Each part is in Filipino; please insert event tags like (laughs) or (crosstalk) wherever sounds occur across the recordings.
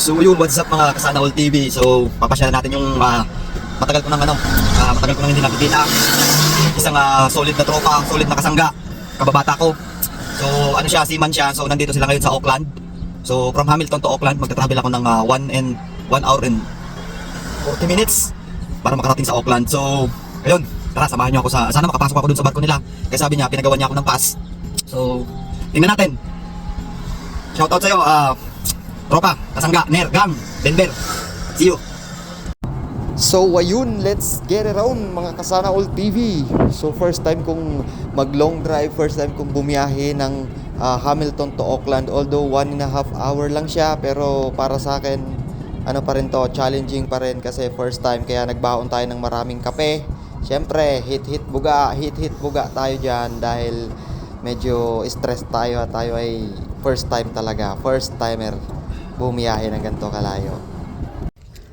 So yun, what's up mga kasana all TV. So papashare natin yung ah, matagal ko nang ano, ah, matagal ko nang hindi nakikita. Isang ah, solid na tropa, solid na kasangga, kababata ko. So ano siya, seaman siya. So nandito sila ngayon sa Auckland. So from Hamilton to Auckland, magta-travel ako ng 1 and 1 hour and 40 minutes para makarating sa Auckland. So ayun, tara samahan niyo ako sa sana makapasok ako dun sa barko nila. Kasi sabi niya, pinagawa niya ako ng pass. So tingnan natin. Shoutout sa'yo, ah, Tropa, Kasangga, Ner, Gang, Denver. See you. So ayun, let's get on mga kasana all TV. So first time kong mag long drive, first time kong bumiyahe ng ah, Hamilton to Auckland. Although one and a half hour lang siya, pero para sa akin, ano pa rin to, challenging pa rin kasi first time. Kaya nagbaon tayo ng maraming kape. Siyempre, hit-hit buga, hit-hit buga tayo dyan dahil medyo stress tayo at tayo ay first time talaga, first timer bumiyahe ng ganito kalayo.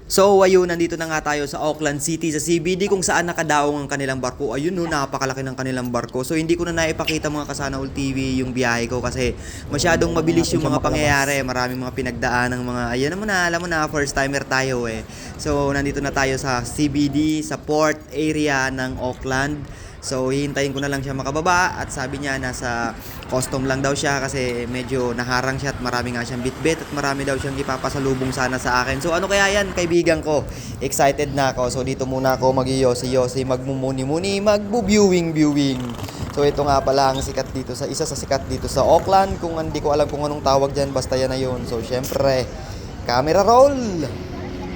So ayun, nandito na nga tayo sa Auckland City, sa CBD kung saan nakadaong ang kanilang barko. Ayun no, napakalaki ng kanilang barko. So hindi ko na naipakita mga kasana all TV yung biyahe ko kasi masyadong mabilis yung mga pangyayari. Maraming mga pinagdaan ng mga, ayun naman na, alam mo na, first timer tayo eh. So nandito na tayo sa CBD, sa port area ng Auckland. So, hihintayin ko na lang siya makababa at sabi niya nasa custom lang daw siya kasi medyo naharang siya at marami nga siyang bitbit at marami daw siyang ipapasalubong sana sa akin. So, ano kaya yan, kaibigan ko? Excited na ako. So, dito muna ako mag-yosi-yosi, magmumuni-muni, magbu-viewing-viewing. So, ito nga pala ang sikat dito sa isa sa sikat dito sa Auckland. Kung hindi ko alam kung anong tawag dyan, basta yan na yun. So, syempre, camera roll!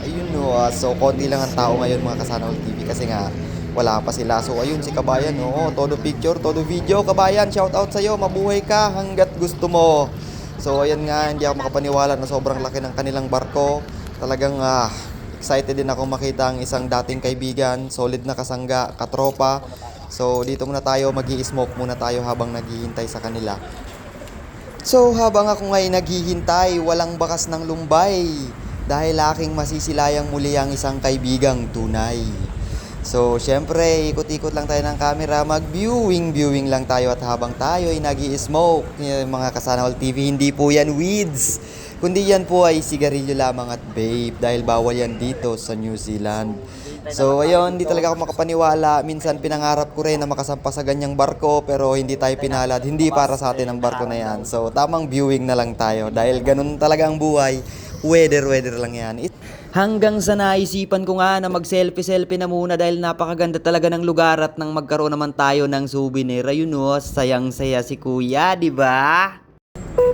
Ayun no, ah, so konti lang ang tao ngayon mga kasana TV kasi nga wala pa sila. So ayun si Kabayan, oo, todo picture, todo video. Kabayan, shout out sa'yo, mabuhay ka hanggat gusto mo. So ayan nga, hindi ako makapaniwala na sobrang laki ng kanilang barko. Talagang ah, excited din ako makita ang isang dating kaibigan, solid na kasangga, katropa. So dito muna tayo, magi smoke muna tayo habang naghihintay sa kanila. So habang ako ngay naghihintay, walang bakas ng lumbay dahil aking masisilayang muli ang isang kaibigang tunay. So, syempre, ikot-ikot lang tayo ng camera, mag-viewing-viewing lang tayo at habang tayo ay nag smoke mga kasana all TV, hindi po yan weeds. Kundi yan po ay sigarilyo lamang at vape dahil bawal yan dito sa New Zealand. So, ayun, hindi talaga ako makapaniwala. Minsan pinangarap ko rin na makasampa sa ganyang barko pero hindi tayo pinalad. Hindi para sa atin ang barko na yan. So, tamang viewing na lang tayo dahil ganun talaga ang buhay. Weather-weather lang yan. It- Hanggang sa naisipan ko nga na mag-selfie-selfie na muna dahil napakaganda talaga ng lugar at nang magkaroon naman tayo ng souvenir. Ayun o, sayang-saya si kuya, di ba?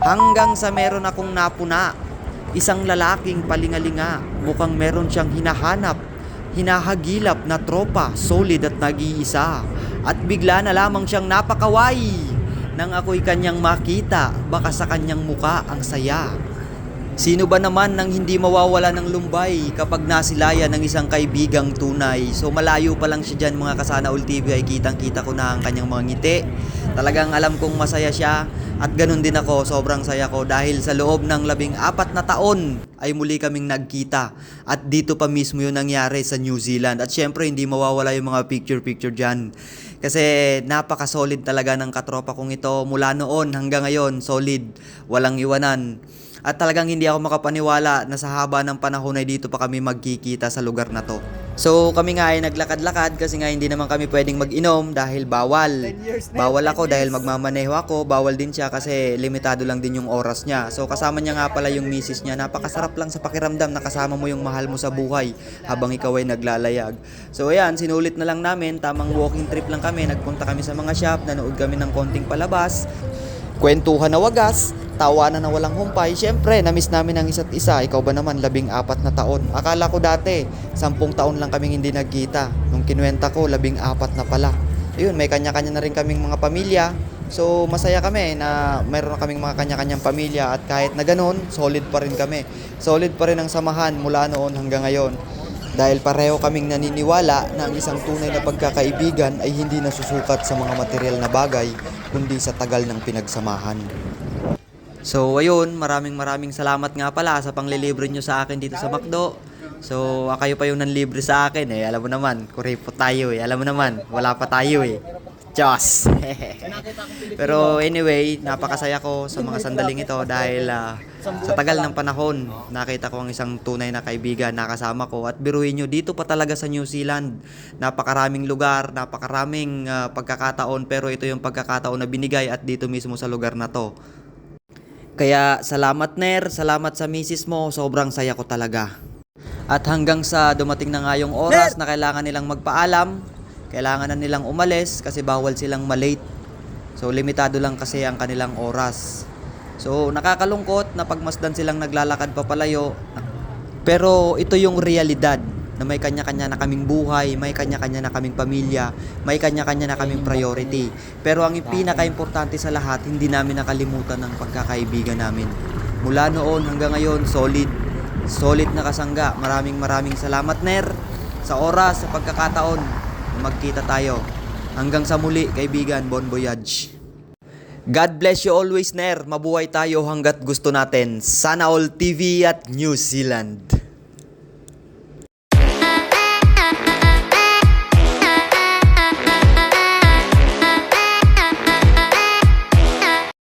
Hanggang sa meron akong napuna, isang lalaking palingalinga, mukhang meron siyang hinahanap, hinahagilap na tropa, solid at nag-iisa. At bigla na lamang siyang napakaway. Nang ako'y kanyang makita, baka sa kanyang muka ang saya. Sino ba naman nang hindi mawawala ng lumbay kapag nasilaya ng isang kaibigang tunay? So malayo pa lang siya dyan mga kasana all TV ay kitang kita ko na ang kanyang mga ngiti. Talagang alam kong masaya siya at ganun din ako, sobrang saya ko dahil sa loob ng labing apat na taon ay muli kaming nagkita. At dito pa mismo yung nangyari sa New Zealand. At syempre hindi mawawala yung mga picture-picture dyan. Kasi napaka-solid talaga ng katropa kong ito mula noon hanggang ngayon. Solid, walang iwanan at talagang hindi ako makapaniwala na sa haba ng panahon ay dito pa kami magkikita sa lugar na to. So kami nga ay naglakad-lakad kasi nga hindi naman kami pwedeng mag-inom dahil bawal. Bawal ako dahil magmamaneho ako, bawal din siya kasi limitado lang din yung oras niya. So kasama niya nga pala yung misis niya. Napakasarap lang sa pakiramdam na kasama mo yung mahal mo sa buhay habang ikaw ay naglalayag. So ayan, sinulit na lang namin, tamang walking trip lang kami. Nagpunta kami sa mga shop, nanood kami ng konting palabas. Kwentuhan na wagas, tawanan na walang humpay. Siyempre, namiss namin ang isa't isa. Ikaw ba naman, labing apat na taon? Akala ko dati, sampung taon lang kaming hindi nagkita. Nung kinuwenta ko, labing apat na pala. Ayun, may kanya-kanya na rin kaming mga pamilya. So, masaya kami na mayroon na kaming mga kanya-kanyang pamilya at kahit na ganun, solid pa rin kami. Solid pa rin ang samahan mula noon hanggang ngayon. Dahil pareho kaming naniniwala na ang isang tunay na pagkakaibigan ay hindi nasusukat sa mga material na bagay, kundi sa tagal ng pinagsamahan. So ayun, maraming maraming salamat nga pala sa panglilibre nyo sa akin dito sa McDo. So ah, kayo pa yung nanlibre sa akin eh, alam mo naman, kurepo tayo eh, alam mo naman, wala pa tayo eh. Diyos! (laughs) Pero anyway, napakasaya ko sa mga sandaling ito dahil ah, Sa tagal ng panahon, nakita ko ang isang tunay na kaibigan na kasama ko at biruin nyo, dito pa talaga sa New Zealand. Napakaraming lugar, napakaraming ah, pagkakataon pero ito yung pagkakataon na binigay at dito mismo sa lugar na to. Kaya salamat Ner, salamat sa misis mo, sobrang saya ko talaga. At hanggang sa dumating na nga yung oras na kailangan nilang magpaalam, kailangan na nilang umalis kasi bawal silang malate. So limitado lang kasi ang kanilang oras. So nakakalungkot na pagmasdan silang naglalakad papalayo. Pero ito yung realidad na may kanya-kanya na kaming buhay, may kanya-kanya na kaming pamilya, may kanya-kanya na kaming priority. Pero ang pinaka-importante sa lahat, hindi namin nakalimutan ang pagkakaibigan namin. Mula noon hanggang ngayon, solid. Solid na kasangga. Maraming maraming salamat, Ner, sa oras, sa pagkakataon magkita tayo. Hanggang sa muli, kaibigan, bon voyage. God bless you always, Ner. Mabuhay tayo hanggat gusto natin. Sana All TV at New Zealand.